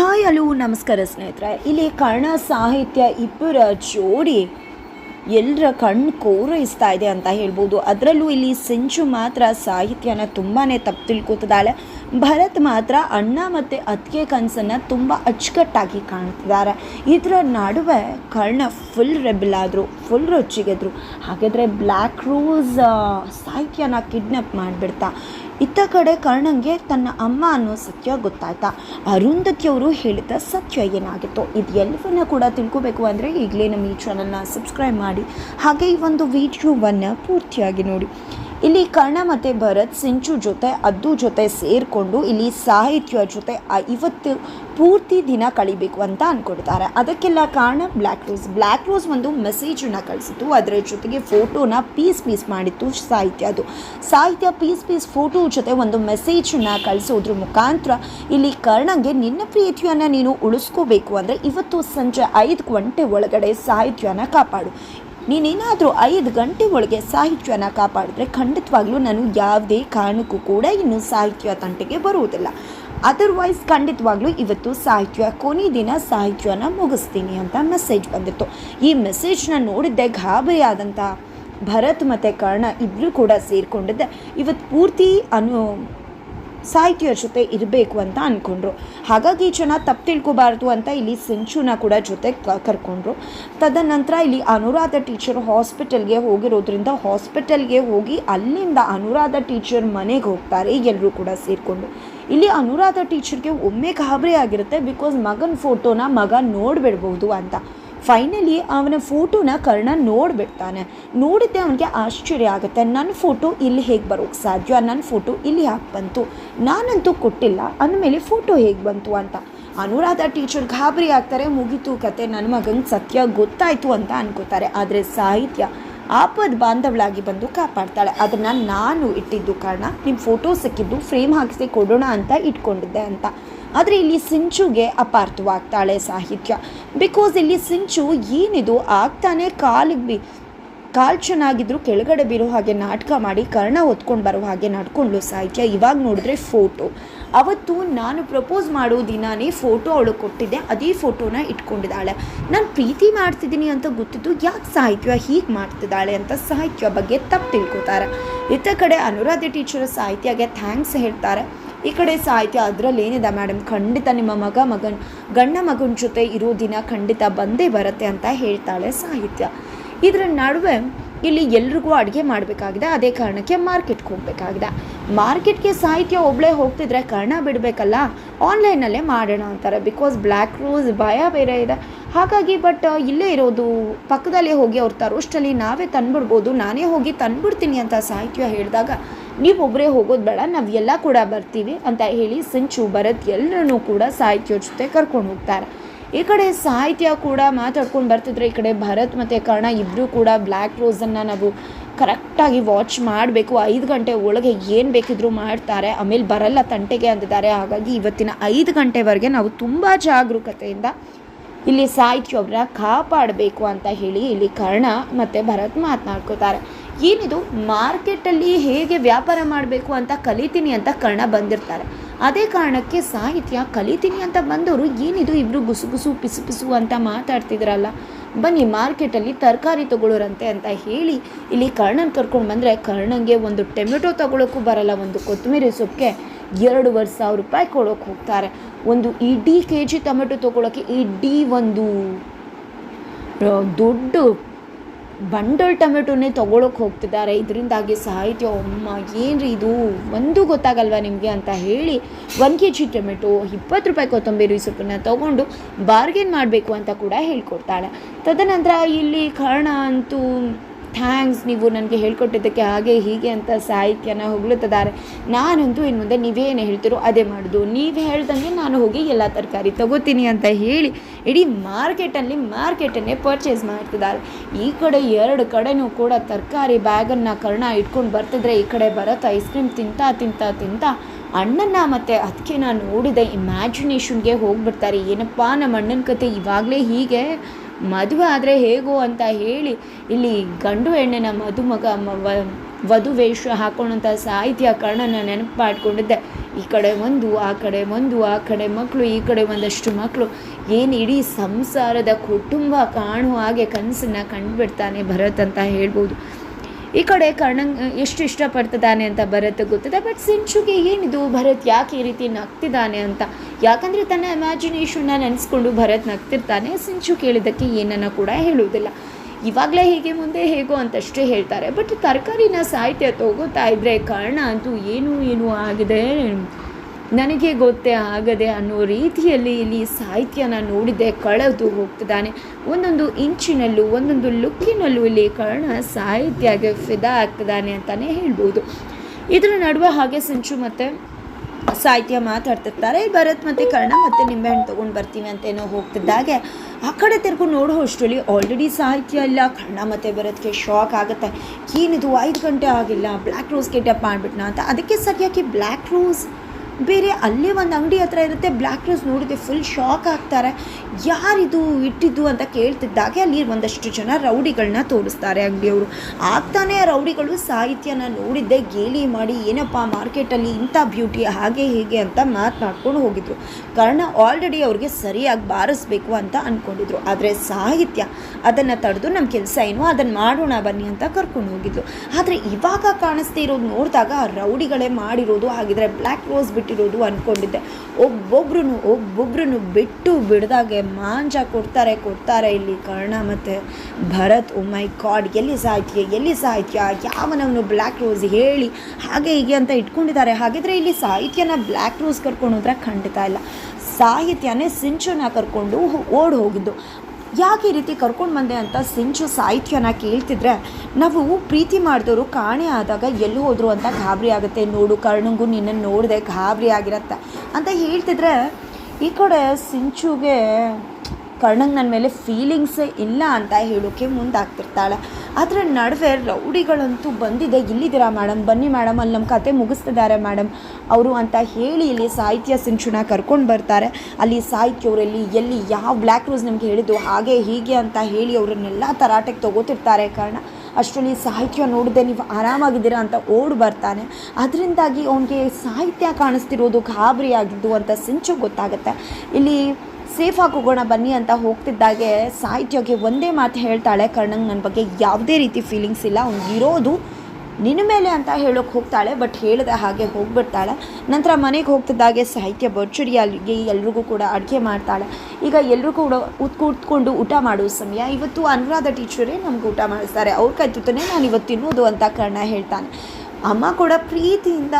Hi, hello, ನಮಸ್ಕಾರ ಸ್ನೇಹಿತರೆ. ಇಲ್ಲಿ ಕರ್ಣ ಸಾಹಿತ್ಯ ಇಬ್ಬರ ಜೋಡಿ ಎಲ್ಲರ ಕಣ್ಣು ಕೋರೈಸ್ತಾ ಇದೆ ಅಂತ ಹೇಳ್ಬೋದು. ಅದರಲ್ಲೂ ಇಲ್ಲಿ ಸಿಂಚು ಮಾತ್ರ ಸಾಹಿತ್ಯನ ತುಂಬಾ ತಪ್ಪು ತಿಳ್ಕೊತಿದ್ದಾಳೆ. ಭರತ್ ಮಾತ್ರ ಅಣ್ಣ ಮತ್ತು ಅತ್ತಿಗೆ ಕನಸನ್ನು ತುಂಬ ಅಚ್ಚುಕಟ್ಟಾಗಿ ಕಾಣ್ತಿದ್ದಾರೆ. ಇದರ ನಡುವೆ ಕರ್ಣ ಫುಲ್ ರೆಬಲ್ ಆದರು ಫುಲ್ ರೊಚ್ಚಿಗೆದ್ರು. ಹಾಗಾದರೆ ಬ್ಲ್ಯಾಕ್ ರೋಸ್ ಸಾಹಿತ್ಯನ ಕಿಡ್ನಪ್ ಮಾಡಿಬಿಡ್ತಾ. ಇತ್ತ ಕಡೆ ಕರ್ಣಂಗೆ ತನ್ನ ಅಮ್ಮ ಅನ್ನೋ ಸತ್ಯ ಗೊತ್ತಾಯ್ತಾ? ಅರುಂಧತಿ ಅವರು ಹೇಳಿದ ಸತ್ಯ ಏನಾಗಿತ್ತು? ಇದು ಎಲ್ಲವನ್ನ ಕೂಡ ತಿಳ್ಕೊಬೇಕು ಅಂದರೆ ಈಗಲೇ ನಮ್ಮ ಈ ಚಾನಲ್ನ ಸಬ್ಸ್ಕ್ರೈಬ್ ಮಾಡಿ. ಹಾಗೆ ಈ ಒಂದು ವಿಡಿಯೋವನ್ನು ಪೂರ್ತಿಯಾಗಿ ನೋಡಿ. ಇಲ್ಲಿ ಕರ್ಣ ಮತ್ತು ಭರತ್, ಸಿಂಚು ಜೊತೆ, ಅದ್ದು ಜೊತೆ ಸೇರಿಕೊಂಡು ಇಲ್ಲಿ ಸಾಹಿತ್ಯ ಜೊತೆ ಇವತ್ತು ಪೂರ್ತಿ ದಿನ ಕಳಿಬೇಕು ಅಂತ ಅಂದ್ಕೊಡ್ತಾರೆ ಅದಕ್ಕೆಲ್ಲ ಕಾರಣ ಬ್ಲ್ಯಾಕ್ ರೋಸ್ ಬ್ಲ್ಯಾಕ್ ರೋಸ್ ಒಂದು ಮೆಸೇಜನ್ನು ಕಳಿಸಿತು. ಅದರ ಜೊತೆಗೆ ಫೋಟೋನ ಪೀಸ್ ಪೀಸ್ ಮಾಡಿತ್ತು ಸಾಹಿತ್ಯ ಅದು. ಸಾಹಿತ್ಯ ಪೀಸ್ ಪೀಸ್ ಫೋಟೋ ಜೊತೆ ಒಂದು ಮೆಸೇಜನ್ನು ಕಳಿಸೋದ್ರ ಮುಖಾಂತರ ಇಲ್ಲಿ ಕರ್ಣಂಗೆ ನಿನ್ನ ಪ್ರೀತಿಯನ್ನು ನೀನು ಉಳಿಸ್ಕೋಬೇಕು ಅಂದರೆ ಇವತ್ತು ಸಂಜೆ ಐದು ಗಂಟೆ ಒಳಗಡೆ ಸಾಹಿತ್ಯನ ಕಾಪಾಡು. ನೀನೇನಾದರೂ ಐದು ಗಂಟೆ ಒಳಗೆ ಸಾಹಿತ್ಯನ ಕಾಪಾಡಿದ್ರೆ ಖಂಡಿತವಾಗ್ಲೂ ನಾನು ಯಾವುದೇ ಕಾರಣಕ್ಕೂ ಕೂಡ ಇನ್ನು ಸಾಹಿತ್ಯ ತಂಟೆಗೆ ಬರುವುದಿಲ್ಲ. ಅದರ್ವೈಸ್ ಖಂಡಿತವಾಗ್ಲೂ ಇವತ್ತು ಸಾಹಿತ್ಯ, ಕೊನೆ ದಿನ ಸಾಹಿತ್ಯನ ಮುಗಿಸ್ತೀನಿ ಅಂತ ಮೆಸೇಜ್ ಬಂದಿತ್ತು. ಈ ಮೆಸೇಜ್ನ ನೋಡಿದ್ದೆ ಗಾಬರಿ ಆದಂಥ ಭರತ್ ಮತ್ತು ಕರ್ಣ ಇಬ್ಬರು ಕೂಡ ಸೇರಿಕೊಂಡಿದ್ದೆ. ಇವತ್ತು ಪೂರ್ತಿ ಅನು ಸಾಹಿತ್ಯ ಜೊತೆ ಇರಬೇಕು ಅಂತ ಅಂದ್ಕೊಂಡ್ರು ಹಾಗಾಗಿ ಜನ ತಪ್ಪು ತಿಳ್ಕೊಬಾರ್ದು ಅಂತ ಇಲ್ಲಿ ಸಿಂಚುನ ಕೂಡ ಜೊತೆ ಕರ್ಕೊಂಡ್ರು. ತದನಂತರ ಇಲ್ಲಿ ಅನುರಾಧ ಟೀಚರ್ ಹಾಸ್ಪಿಟಲ್ಗೆ ಹೋಗಿರೋದ್ರಿಂದ ಹಾಸ್ಪಿಟಲ್ಗೆ ಹೋಗಿ ಅಲ್ಲಿಂದ ಅನುರಾಧ ಟೀಚರ್ ಮನೆಗೆ ಹೋಗ್ತಾರೆ ಎಲ್ಲರೂ ಕೂಡ ಸೇರಿಕೊಂಡು. ಇಲ್ಲಿ ಅನುರಾಧ ಟೀಚರ್ಗೆ ಒಮ್ಮೆ ಗಾಬರಿ ಆಗಿರುತ್ತೆ ಬಿಕಾಸ್ ಮಗನ ಫೋಟೋನ ಮಗ ನೋಡಿಬಿಡ್ಬೋದು ಅಂತ. ಫೈನಲಿ ಅವನ ಫೋಟೋನ ಕರ್ಣ ನೋಡಿಬಿಡ್ತಾನೆ. ನೋಡಿದ್ದೆ ಅವನಿಗೆ ಆಶ್ಚರ್ಯ ಆಗುತ್ತೆ. ನನ್ನ ಫೋಟೋ ಇಲ್ಲಿ ಹೇಗೆ ಬರೋಕ್ಕೆ ಸಾಧ್ಯ? ನನ್ನ ಫೋಟೋ ಇಲ್ಲಿ ಯಾಕೆ ಬಂತು? ನಾನಂತೂ ಕೊಟ್ಟಿಲ್ಲ. ಅಂದಮೇಲೆ ಫೋಟೋ ಹೇಗೆ ಬಂತು ಅಂತ? ಅನುರಾಧ ಟೀಚರ್ ಗಾಬರಿ ಆಗ್ತಾರೆ. ಮುಗೀತು ಕತೆ. ನನ್ನ ಮಗಂಗೆ ಸತ್ಯ ಗೊತ್ತಾಯಿತು ಅಂತ ಅನ್ಕೋತಾರೆ. ಆದರೆ ಸಾಹಿತ್ಯ ಆಪದ ಬಾಂಧವಳಾಗಿ ಬಂದು ಕಾಪಾಡ್ತಾಳೆ. ಅದನ್ನು ನಾನು ಇಟ್ಟಿದ್ದು ಕಾರಣ ನಿಮ್ಮ ಫೋಟೋ ಸಿಕ್ಕಿದ್ದು ಫ್ರೇಮ್ ಹಾಕಿಸಿ ಕೊಡೋಣ ಅಂತ ಇಟ್ಕೊಂಡಿದ್ದೆ ಅಂತ. ಆದರೆ ಇಲ್ಲಿ ಸಿಂಚುಗೆ ಅಪಾರ್ಥವಾಗ್ತಾಳೆ ಸಾಹಿತ್ಯ. ಬಿಕಾಸ್ ಇಲ್ಲಿ ಸಿಂಚು ಏನಿದು ಆಗ್ತಾನೆ ಕಾಲಿಗೆ ಬಿ, ಕಾಲು ಚೆನ್ನಾಗಿದ್ರು ಕೆಳಗಡೆ ಬೀರೋ ಹಾಗೆ ನಾಟಕ ಮಾಡಿ ಕರ್ಣ ಹೊತ್ಕೊಂಡು ಬರೋ ಹಾಗೆ ನಡ್ಕೊಂಡು ಸಾಹಿತ್ಯ. ಇವಾಗ ನೋಡಿದ್ರೆ ಫೋಟೋ ಅವತ್ತು ನಾನು ಪ್ರಪೋಸ್ ಮಾಡೋ ದಿನಾನೇ ಫೋಟೋ ಅವಳು ಕೊಟ್ಟಿದ್ದೆ. ಅದೇ ಫೋಟೋನ ಇಟ್ಕೊಂಡಿದ್ದಾಳೆ. ನಾನು ಪ್ರೀತಿ ಮಾಡ್ತಿದ್ದೀನಿ ಅಂತ ಗೊತ್ತಿದ್ದು ಯಾಕೆ ಸಾಹಿತ್ಯ ಹೀಗೆ ಮಾಡ್ತಿದ್ದಾಳೆ ಅಂತ ಸಾಹಿತ್ಯ ಬಗ್ಗೆ ತಪ್ಪು ತಿಳ್ಕೊತಾರೆ. ಇತ್ತ ಕಡೆ ಅನುರಾಧೆ ಟೀಚರ್ ಸಾಹಿತ್ಯಗೆ ಥ್ಯಾಂಕ್ಸ್ ಹೇಳ್ತಾರೆ. ಈ ಕಡೆ ಸಾಹಿತ್ಯ ಅದರಲ್ಲಿ ಏನಿದೆ ಮೇಡಮ್ ಖಂಡಿತ ನಿಮ್ಮ ಮಗ, ಮಗನ್, ಗಂಡ ಮಗನ ಜೊತೆ ಇರೋ ದಿನ ಖಂಡಿತ ಬಂದೇ ಬರುತ್ತೆ ಅಂತ ಹೇಳ್ತಾಳೆ ಸಾಹಿತ್ಯ. ಇದರ ನಡುವೆ ಇಲ್ಲಿ ಎಲ್ರಿಗೂ ಅಡುಗೆ ಮಾಡಬೇಕಾಗಿದೆ. ಅದೇ ಕಾರಣಕ್ಕೆ ಮಾರ್ಕೆಟ್ಗೆ ಹೋಗಬೇಕಾಗಿದೆ. ಮಾರ್ಕೆಟ್ಗೆ ಸಾಹಿತ್ಯ ಒಬ್ಬಳೇ ಹೋಗ್ತಿದ್ರೆ ಕರ್ಣ ಬಿಡಬೇಕಲ್ಲ. ಆನ್ಲೈನಲ್ಲೇ ಮಾಡೋಣ ಅಂತಾರೆ. ಬಿಕಾಸ್ ಬ್ಲ್ಯಾಕ್ ರೋಸ್ ಭಯ ಬೇರೆ ಇದೆ. ಹಾಗಾಗಿ ಬಟ್ ಇಲ್ಲೇ ಇರೋದು, ಪಕ್ಕದಲ್ಲೇ ಹೋಗಿ ಅವ್ರು ತರೋಷ್ಟಲ್ಲಿ ನಾವೇ ತಂದ್ಬಿಡ್ಬೋದು. ನಾನೇ ಹೋಗಿ ತಂದ್ಬಿಡ್ತೀನಿ ಅಂತ ಸಾಹಿತ್ಯ ಹೇಳಿದಾಗ ನೀವೊಬ್ಬರೇ ಹೋಗೋದು ಬೇಡ. ನಾವು ಎಲ್ಲ ಕೂಡ ಬರ್ತೀವಿ ಅಂತ ಹೇಳಿ ಸಿಂಚು, ಭರತ್ ಎಲ್ಲರನ್ನೂ ಕೂಡ ಸಾಹಿತ್ಯ ಜೊತೆ ಕರ್ಕೊಂಡು ಹೋಗ್ತಾರೆ. ಈ ಕಡೆ ಸಾಹಿತ್ಯ ಕೂಡ ಮಾತಾಡ್ಕೊಂಡು ಬರ್ತಿದ್ರೆ ಈ ಕಡೆ ಭರತ್ ಮತ್ತು ಕರ್ಣ ಇಬ್ಬರೂ ಕೂಡ ಬ್ಲ್ಯಾಕ್ ರೋಸನ್ನು ನಾವು ಕರೆಕ್ಟಾಗಿ ವಾಚ್ ಮಾಡಬೇಕು. ಐದು ಗಂಟೆ ಒಳಗೆ ಏನು ಬೇಕಿದ್ರೂ ಮಾಡ್ತಾರೆ. ಆಮೇಲೆ ಬರಲ್ಲ ತಂಟೆಗೆ ಅಂದಿದ್ದಾರೆ. ಹಾಗಾಗಿ ಇವತ್ತಿನ ಐದು ಗಂಟೆವರೆಗೆ ನಾವು ತುಂಬ ಜಾಗರೂಕತೆಯಿಂದ ಇಲ್ಲಿ ಸಾಹಿತ್ಯ ಅವ್ರನ್ನ ಕಾಪಾಡಬೇಕು ಅಂತ ಹೇಳಿ ಇಲ್ಲಿ ಕರ್ಣ ಮತ್ತು ಭರತ್ ಮಾತನಾಡ್ಕೋತಾರೆ. ಏನಿದು? ಮಾರ್ಕೆಟಲ್ಲಿ ಹೇಗೆ ವ್ಯಾಪಾರ ಮಾಡಬೇಕು ಅಂತ ಕಲಿತೀನಿ ಅಂತ ಕರ್ಣ ಬಂದಿರ್ತಾರೆ. ಅದೇ ಕಾರಣಕ್ಕೆ ಸಾಹಿತ್ಯ ಕಲಿತೀನಿ ಅಂತ ಬಂದವರು ಏನಿದು ಇಬ್ಬರು ಗುಸು ಗುಸು ಪಿಸು ಪಿಸು ಅಂತ ಮಾತಾಡ್ತಿದ್ರಲ್ಲ? ಬನ್ನಿ ಮಾರ್ಕೆಟಲ್ಲಿ ತರಕಾರಿ ತಗೊಳ್ಳೋರಂತೆ ಅಂತ ಹೇಳಿ ಇಲ್ಲಿ ಕರ್ಣನ ಕರ್ಕೊಂಡು ಬಂದರೆ ಕರ್ಣಂಗೆ ಒಂದು ಟೊಮೆಟೊ ತಗೊಳ್ಳೋಕ್ಕೂ ಬರಲ್ಲ, ಒಂದು ಕೊತ್ತಂಬರಿ ಸೊಪ್ಪಿಗೆ ಎರಡೂವರೆ ಸಾವಿರ ರೂಪಾಯಿ ಕೊಡೋಕೆ ಹೋಗ್ತಾರೆ. ಒಂದು ಇಡೀ ಕೆ ಜಿ ಟೊಮೆಟೊ ತೊಗೊಳಕ್ಕೆ ಇಡೀ ಒಂದು ದೊಡ್ಡ ಬಂಡಲ್ ಟೊಮೆಟೊನೇ ತೊಗೊಳಕ್ಕೆ ಹೋಗ್ತಿದ್ದಾರೆ. ಇದರಿಂದಾಗಿ ಸಾಹಿತ್ಯ ಅಮ್ಮ ಏನ್ರಿ ಇದು? ಒಂದು ಗೊತ್ತಾಗಲ್ವಾ ನಿಮಗೆ ಅಂತ ಹೇಳಿ ಒನ್ ಕೆ ಜಿ ಟೊಮೆಟೊ, ಇಪ್ಪತ್ತು ರೂಪಾಯಿ ಕೊತ್ತಂಬರಿ ಸೊಪ್ಪನ್ನ ತೊಗೊಂಡು ಬಾರ್ಗೇನ್ ಮಾಡಬೇಕು ಅಂತ ಕೂಡ ಹೇಳ್ಕೊಡ್ತಾಳೆ. ತದನಂತರ ಇಲ್ಲಿ ಕಾರಣ ಅಂತೂ ಥ್ಯಾಂಕ್ಸ್, ನೀವು ನನಗೆ ಹೇಳ್ಕೊಟ್ಟಿದ್ದಕ್ಕೆ ಹಾಗೆ ಹೀಗೆ ಅಂತ ಸಾಹಿತ್ಯನ ಹೊಗಳುತ್ತಿದ್ದಾರೆ ನಾನಂತೂ ಇನ್ನು ಮುಂದೆ ನೀವೇನು ಹೇಳ್ತೀರೋ ಅದೇ ಮಾಡೋದು. ನೀವು ಹೇಳ್ದಂಗೆ ನಾನು ಹೋಗಿ ಎಲ್ಲ ತರಕಾರಿ ತಗೋತೀನಿ ಅಂತ ಹೇಳಿ ಇಡೀ ಮಾರ್ಕೆಟಲ್ಲಿ ಮಾರ್ಕೆಟನ್ನೇ ಪರ್ಚೇಸ್ ಮಾಡ್ತಿದ್ದಾರೆ. ಈ ಕಡೆ ಎರಡು ಕಡೆನೂ ಕೂಡ ತರಕಾರಿ ಬ್ಯಾಗನ್ನು ಕರ್ಣ ಇಟ್ಕೊಂಡು ಬರ್ತಿದ್ರೆ ಈ ಕಡೆ ಬರತ್ತ, ಐಸ್ ಕ್ರೀಮ್ ತಿಂತಾ ತಿಂತಾ ತಿಂತಾ ಅಣ್ಣನ ಮತ್ತು ಅದಕ್ಕೆ ನಾನು ನೋಡಿದ ಇಮ್ಯಾಜಿನೇಷನ್ಗೆ ಹೋಗಿಬಿಡ್ತಾರೆ. ಏನಪ್ಪ ನಮ್ಮ ಅಣ್ಣನ ಕತೆ? ಇವಾಗಲೇ ಹೀಗೆ ಮದುವೆ ಆದರೆ ಹೇಗೋ ಅಂತ ಹೇಳಿ ಇಲ್ಲಿ ಗಂಡು ಹೆಣ್ಣಿನ ಮದುಮಗ ಮ- ವ- ವಧು ವೇಷ ಹಾಕೊಂಡಂಥ ಸಾಹಿತ್ಯ ಕರ್ಣನ ನೆನಪು ಮಾಡಿಕೊಂಡಿದ್ದೆ ಈ ಕಡೆ ಒಂದು, ಆ ಕಡೆ ಒಂದು, ಆ ಕಡೆ ಮಕ್ಕಳು ಈ ಕಡೆ ಒಂದಷ್ಟು ಮಕ್ಕಳು ಏನು ಇಡೀ ಸಂಸಾರದ ಕುಟುಂಬ ಕಾಣುವ ಹಾಗೆ ಕನಸನ್ನು ಕಂಡುಬಿಡ್ತಾನೆ ಭರತ್ ಅಂತ ಹೇಳ್ಬೋದು. ಈ ಕಡೆ ಕರ್ಣಂಗ್ ಎಷ್ಟು ಇಷ್ಟಪಡ್ತಿದ್ದಾನೆ ಅಂತ ಭರತ್ ಗೊತ್ತಿದೆ ಬಟ್ ಸಿಂಚುಗೆ ಏನಿದು, ಭರತ್ ಯಾಕೆ ಈ ರೀತಿ ನಗ್ತಿದ್ದಾನೆ ಅಂತ? ಯಾಕಂದರೆ ತನ್ನ ಇಮ್ಯಾಜಿನೇಷನ್ನ ನೆನೆಸ್ಕೊಂಡು ಭರತ್ ನಗ್ತಿರ್ತಾನೆ, ಸಿಂಚು ಕೇಳಿದ್ದಕ್ಕೆ ಏನನ್ನ ಕೂಡ ಹೇಳುವುದಿಲ್ಲ. ಇವಾಗಲೇ ಹೀಗೆ ಮುಂದೆ ಹೇಗೋ ಅಂತಷ್ಟೇ ಹೇಳ್ತಾರೆ ಬಟ್ ತರಕಾರಿನ ಸಾಹಿತ್ಯ ತಗೋತಾ ಇದ್ದರೆ ಕರ್ಣ ಅಂತೂ ಏನು ಏನು ಆಗಿದೆ. ನನಗೆ ಗೊತ್ತೇ ಆಗದೆ ಅನ್ನೋ ರೀತಿಯಲ್ಲಿ ಇಲ್ಲಿ ಸಾಹಿತ್ಯನ ನೋಡಿದೆ, ಕಳೆದು ಹೋಗ್ತಿದ್ದಾನೆ. ಒಂದೊಂದು ಇಂಚಿನಲ್ಲೂ, ಒಂದೊಂದು ಲುಕ್ಕಿನಲ್ಲೂ ಇಲ್ಲಿ ಕರ್ಣ ಸಾಹಿತ್ಯಗೆ ಫಿದಾ ಆಗ್ತಿದ್ದಾನೆ ಅಂತಲೇ ಹೇಳ್ಬೋದು. ಇದರ ನಡುವೆ ಹಾಗೆ ಸಿಂಚು ಮತ್ತು ಸಾಹಿತ್ಯ ಮಾತಾಡ್ತಿರ್ತಾರೆ. ಭರತ್ ಮತ್ತು ಕರ್ಣ ಮತ್ತೆ ನಿಂಬೆಹಣ್ಣು ತೊಗೊಂಡು ಬರ್ತೀವಿ ಅಂತೇನೋ ಹೋಗ್ತಿದ್ದಾಗೆ. ಆ ಕಡೆ ತಿರ್ಕೊಂಡು ನೋಡೋ ಅಷ್ಟರಲ್ಲಿ ಆಲ್ರೆಡಿ ಸಾಹಿತ್ಯ ಇಲ್ಲ, ಕರ್ಣ ಮತ್ತು ಭರತ್ಗೆ ಶಾಕ್ ಆಗುತ್ತೆ. ಏನಿದು, ಐದು ಗಂಟೆ ಆಗಿಲ್ಲ ಬ್ಲ್ಯಾಕ್ ರೋಸ್ ಡಪ್ ಮಾಡಿಬಿಟ್ನಾ ಅಂತ. ಅದಕ್ಕೆ ಸರಿಯಾಗಿ ಬ್ಲ್ಯಾಕ್ ರೋಸ್ ಬೇರೆ ಅಲ್ಲೇ ಒಂದು ಅಂಗಡಿ ಹತ್ರ ಇರುತ್ತೆ. ಬ್ಲ್ಯಾಕ್ ರೋಸ್ ನೋಡಿದೆ ಫುಲ್ ಶಾಕ್ ಆಗ್ತಾರೆ. ಯಾರಿದು, ಇಟ್ಟಿದ್ದು ಅಂತ ಕೇಳ್ತಿದ್ದಾಗೆ ಅಲ್ಲಿ ಒಂದಷ್ಟು ಜನ ರೌಡಿಗಳನ್ನ ತೋರಿಸ್ತಾರೆ ಅಂಗಡಿಯವರು. ಆಗ್ತಾನೆ ರೌಡಿಗಳು ಸಾಹಿತ್ಯನ ನೋಡಿದ್ದೆ, ಗೇಲಿ ಮಾಡಿ, ಏನಪ್ಪ ಮಾರ್ಕೆಟಲ್ಲಿ ಇಂಥ ಬ್ಯೂಟಿ, ಹಾಗೆ ಹೀಗೆ ಅಂತ ಮಾತನಾಡ್ಕೊಂಡು ಹೋಗಿದ್ರು. ಕಾರಣ ಆಲ್ರೆಡಿ ಅವ್ರಿಗೆ ಸರಿಯಾಗಿ ಬಾರಿಸ್ಬೇಕು ಅಂತ ಅಂದ್ಕೊಂಡಿದ್ರು ಆದರೆ ಸಾಹಿತ್ಯ, ಅದನ್ನು ತಡೆದು ನಮ್ಮ ಕೆಲಸ ಏನು ಅದನ್ನು ಮಾಡೋಣ ಬನ್ನಿ ಅಂತ ಕರ್ಕೊಂಡು ಹೋಗಿದ್ರು. ಆದರೆ ಇವಾಗ ಕಾಣಿಸ್ತಾ ಇರೋದು ನೋಡಿದಾಗ ರೌಡಿಗಳೇ ಮಾಡಿರೋದು ಹಾಗಿದ್ರೆ ಬ್ಲ್ಯಾಕ್ ರೋಸ್ ಬಿಟ್ಟಿರೋದು ಅಂದ್ಕೊಂಡಿದ್ದೆ ಒಬ್ಬೊಬ್ರು ಒಬ್ಬೊಬ್ರು ಬಿಟ್ಟು ಬಿಡ್ದಾಗೆ ಮಾಂಜ ಕೊಡ್ತಾರೆ ಕೊಡ್ತಾರೆ ಇಲ್ಲಿ ಕರ್ಣ ಮತ್ತು ಭರತ್. ಮೈ ಗಾಡ್ ಎಲ್ಲಿ ಸಾಹಿತ್ಯ ಎಲ್ಲಿ ಸಾಹಿತ್ಯ? ಯಾವನವನು ಬ್ಲ್ಯಾಕ್ ರೋಸ್ ಹೇಳಿ, ಹಾಗೆ ಹೀಗೆ ಅಂತ ಇಟ್ಕೊಂಡಿದ್ದಾರೆ. ಹಾಗಿದ್ರೆ ಇಲ್ಲಿ ಸಾಹಿತ್ಯನ ಬ್ಲ್ಯಾಕ್ ರೋಸ್ ಕರ್ಕೊಂಡು ಹೋದ್ರೆ ಖಂಡಿತ ಇಲ್ಲ. ಸಾಹಿತ್ಯನೇ ಸಿಂಚುನ ಕರ್ಕೊಂಡು ಓಡ್ ಹೋಗಿದ್ದು. ಯಾಕೆ ಈ ರೀತಿ ಕರ್ಕೊಂಡು ಬಂದೆ ಅಂತ ಸಿಂಚು ಸಾಹಿತ್ಯನ ಕೇಳ್ತಿದ್ರೆ, ನಾವು ಪ್ರೀತಿ ಮಾಡಿದವರು ಕಾಣೆ ಆದಾಗ ಎಲ್ಲಿ ಹೋದರು ಅಂತ ಗಾಬರಿ ಆಗುತ್ತೆ. ನೋಡು, ಕರ್ಣಂಗೂ ನಿನ್ನನ್ನು ನೋಡಿದೆ ಗಾಬರಿ ಆಗಿರತ್ತೆ. ಅಂತ ಹೇಳ್ತಿದ್ರೆ, ಈ ಕಡೆ ಸಿಂಚುಗೆ ಕರ್ಣಂಗೆ ನನ್ನ ಮೇಲೆ ಫೀಲಿಂಗ್ಸೇ ಇಲ್ಲ ಅಂತ ಹೇಳೋಕ್ಕೆ ಮುಂದಾಗ್ತಿರ್ತಾಳೆ. ಅದರ ನಡುವೆ ರೌಡಿಗಳಂತೂ ಬಂದಿದೆ. ಇಲ್ಲಿದ್ದೀರಾ ಮೇಡಮ್ ಬನ್ನಿ ಮೇಡಮ್ ಅಲ್ಲಿ ನಮ್ಮ ಕತೆ ಮುಗಿಸ್ತಿದ್ದಾರೆ ಮೇಡಮ್ ಅವರು ಅಂತ ಹೇಳಿ ಇಲ್ಲಿ ಸಾಹಿತ್ಯ ಸಿಂಚುನ ಕರ್ಕೊಂಡು ಬರ್ತಾರೆ. ಅಲ್ಲಿ ಸಾಹಿತ್ಯವರಲ್ಲಿ ಎಲ್ಲಿ ಯಾವ ಬ್ಲ್ಯಾಕ್ ರೋಸ್ ನಮಗೆ ಹೇಳಿದ್ದು, ಹಾಗೆ ಹೀಗೆ ಅಂತ ಹೇಳಿ ಅವರನ್ನೆಲ್ಲ ತರಾಟೆಗೆ ತೊಗೋತಿರ್ತಾರೆ ಕಾರಣ. ಅಷ್ಟರಲ್ಲಿ ಸಾಹಿತ್ಯ ನೋಡಿದೆ ನೀವು ಆರಾಮಾಗಿದ್ದೀರಾ ಅಂತ ಓಡ್ ಬರ್ತಾನೆ. ಅದರಿಂದಾಗಿ ಅವನಿಗೆ ಸಾಹಿತ್ಯ ಕಾಣಿಸ್ತಿರೋದು ಗಾಬರಿ ಆಗಿದ್ದು ಅಂತ ಸಿಂಚು ಗೊತ್ತಾಗುತ್ತೆ. ಇಲ್ಲಿ ಸೇಫಾಗಿ ಹೋಗೋಣ ಬನ್ನಿ ಅಂತ ಹೋಗ್ತಿದ್ದಾಗೆ, ಸಾಹಿತ್ಯಕ್ಕೆ ಒಂದೇ ಮಾತು ಹೇಳ್ತಾಳೆ ಕರ್ಣಂಗೆ. ನನ್ನ ಬಗ್ಗೆ ಯಾವುದೇ ರೀತಿ ಫೀಲಿಂಗ್ಸ್ ಇಲ್ಲ. ಅವ್ನಿಗಿರೋದು ನಿನ್ನ ಮೇಲೆ ಅಂತ ಹೇಳೋಕೆ ಹೋಗ್ತಾಳೆ ಬಟ್ ಹೇಳಿದ ಹಾಗೆ ಹೋಗ್ಬಿಡ್ತಾಳೆ. ನಂತರ ಮನೆಗೆ ಹೋಗ್ತಿದ್ದಾಗೆ ಸಾಹಿತ್ಯ ಬರ್ಚುರಿ ಅಲ್ಲಿಗೆ ಎಲ್ರಿಗೂ ಕೂಡ ಅಡುಗೆ ಮಾಡ್ತಾಳೆ. ಈಗ ಎಲ್ಲರೂ ಕೂಡ ಉತ್, ಕೂತ್ಕೊಂಡು ಊಟ ಮಾಡೋ ಸಮಯ. ಇವತ್ತು ಅನುರಾಧ ಟೀಚರೇ ನಮ್ಗೆ ಊಟ ಮಾಡಿಸ್ತಾರೆ. ಅವ್ರ ಕೈ ತುತ್ತನೇ ನಾನು ಇವತ್ತು ತಿನ್ನೋದು ಅಂತ ಕರ್ಣ ಹೇಳ್ತಾನೆ. ಅಮ್ಮ ಕೂಡ ಪ್ರೀತಿಯಿಂದ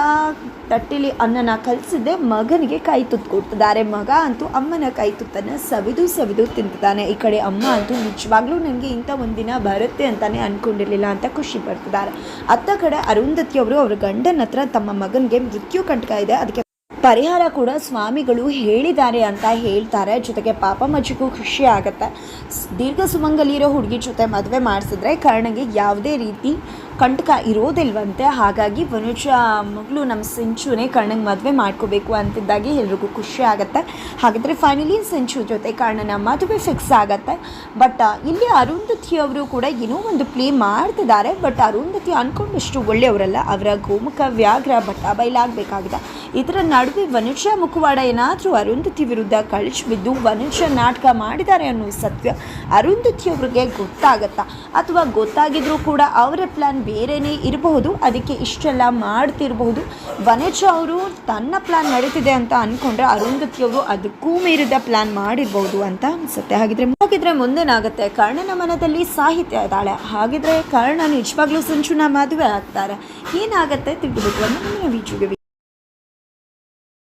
ತಟ್ಟೆಲಿ ಅನ್ನನ ಕಲಿಸಿದ್ದೆ ಮಗನಿಗೆ ಕೈ ತುತ್ತು ಕೊಡ್ತಿದ್ದಾರೆ ಮಗ ಅಂತೂ ಅಮ್ಮನ ಕೈ ತುತ್ತನ್ನು ಸವಿದು ಸವಿದು ತಿಂತಿದ್ದಾನೆ. ಈ ಕಡೆ ಅಮ್ಮ ಅಂತೂ ನಿಜವಾಗ್ಲೂ ನನಗೆ ಇಂಥ ಒಂದಿನ ಬರುತ್ತೆ ಅಂತಲೇ ಅಂದ್ಕೊಂಡಿರಲಿಲ್ಲ ಅಂತ ಖುಷಿ ಪಡ್ತಿದ್ದಾರೆ. ಅತ್ತ ಕಡೆ ಅರುಂಧತಿ ಅವರು ಅವ್ರ ಗಂಡನ ಹತ್ರ ತಮ್ಮ ಮಗನಿಗೆ ಮೃತ್ಯು ಕಂಟಕ ಇದೆ. ಅದಕ್ಕೆ ಪರಿಹಾರ ಕೂಡ ಸ್ವಾಮಿಗಳು ಹೇಳಿದ್ದಾರೆ ಅಂತ ಹೇಳ್ತಾರೆ. ಜೊತೆಗೆ ಪಾಪ ಮಜ್ಜಿಗೂ ಖುಷಿ ಆಗುತ್ತೆ. ದೀರ್ಘ ಸುಮಂಗಲಿರೋ ಹುಡುಗಿ ಜೊತೆ ಮದುವೆ ಮಾಡಿಸಿದ್ರೆ ಕರ್ಣಗೆ ಯಾವುದೇ ರೀತಿ ಕಂಟಕ ಇರೋದಿಲ್ವಂತೆ, ಹಾಗಾಗಿ ವನುಜ ಮಗಳು ನಮ್ಮ ಸಿಂಚುನೇ ಕರ್ಣಂಗೆ ಮದುವೆ ಮಾಡ್ಕೋಬೇಕು ಅಂತಿದ್ದಾಗಿ ಎಲ್ರಿಗೂ ಖುಷಿ ಆಗುತ್ತೆ. ಹಾಗಾದರೆ ಫೈನಲಿ ಸಿಂಚು ಜೊತೆ ಕರ್ಣನ ಮದುವೆ ಫಿಕ್ಸ್ ಆಗುತ್ತೆ. ಬಟ್ ಇಲ್ಲಿ ಅರುಂಧತಿ ಅವರು ಕೂಡ ಏನೋ ಒಂದು ಪ್ಲೇ ಮಾಡ್ತಿದ್ದಾರೆ. ಬಟ್ ಅರುಂಧತಿ ಅಂದ್ಕೊಂಡಷ್ಟು ಒಳ್ಳೆಯವರಲ್ಲ. ಅವರ ಗೋಮುಖ ವ್ಯಾಘ್ರ ಬಟ್ಟ ಬಯಲಾಗಬೇಕಾಗಿದೆ ಇದರ ನಡುವೆ ವನುಜ ಮುಖವಾಡ ಏನಾದರೂ ಅರುಂಧತಿ ವಿರುದ್ಧ ಕಳಿಸ್ಬಿದ್ದು ವನುಜ ನಾಟಕ ಮಾಡಿದ್ದಾರೆ ಅನ್ನೋ ಸತ್ಯ ಅರುಂಧತಿ ಅವರಿಗೆ ಗೊತ್ತಾಗತ್ತಾ? ಅಥವಾ ಗೊತ್ತಾಗಿದ್ರೂ ಕೂಡ ಅವರ ಪ್ಲ್ಯಾನ್ ಬೇರೆಯೇ ಇರಬಹುದು, ಅದಕ್ಕೆ ಇಷ್ಟೆಲ್ಲ ಮಾಡ್ತಿರಬಹುದು. ವನಜ ಅವರು ತನ್ನ ಪ್ಲ್ಯಾನ್ ನಡೀತಿದೆ ಅಂತ ಅಂದ್ಕೊಂಡ್ರೆ ಅರುಂಧತಿ ಅವರು ಅದಕ್ಕೂ ಮೀರಿದ ಪ್ಲ್ಯಾನ್ ಮಾಡಿರ್ಬೋದು ಅಂತ ಅನ್ಸುತ್ತೆ. ಹಾಗಿದ್ರೆ ಹಾಗಿದ್ರೆ ಮುಂದೇನಾಗುತ್ತೆ? ಕರ್ಣನ ಮನದಲ್ಲಿ ಸಾಹಿತ್ಯ ಇದ್ದಾಳೆ. ಹಾಗಿದ್ರೆ ಕರ್ಣ ನಿಜವಾಗ್ಲೂ ಸಂಚುನ ಮದುವೆ ಆಗ್ತಾರೆ. ಏನಾಗುತ್ತೆ ತಿಳಿದುಬಿಟ್ಟು ಮುಂದಿನ ವೀಡಿಯೋಗೆ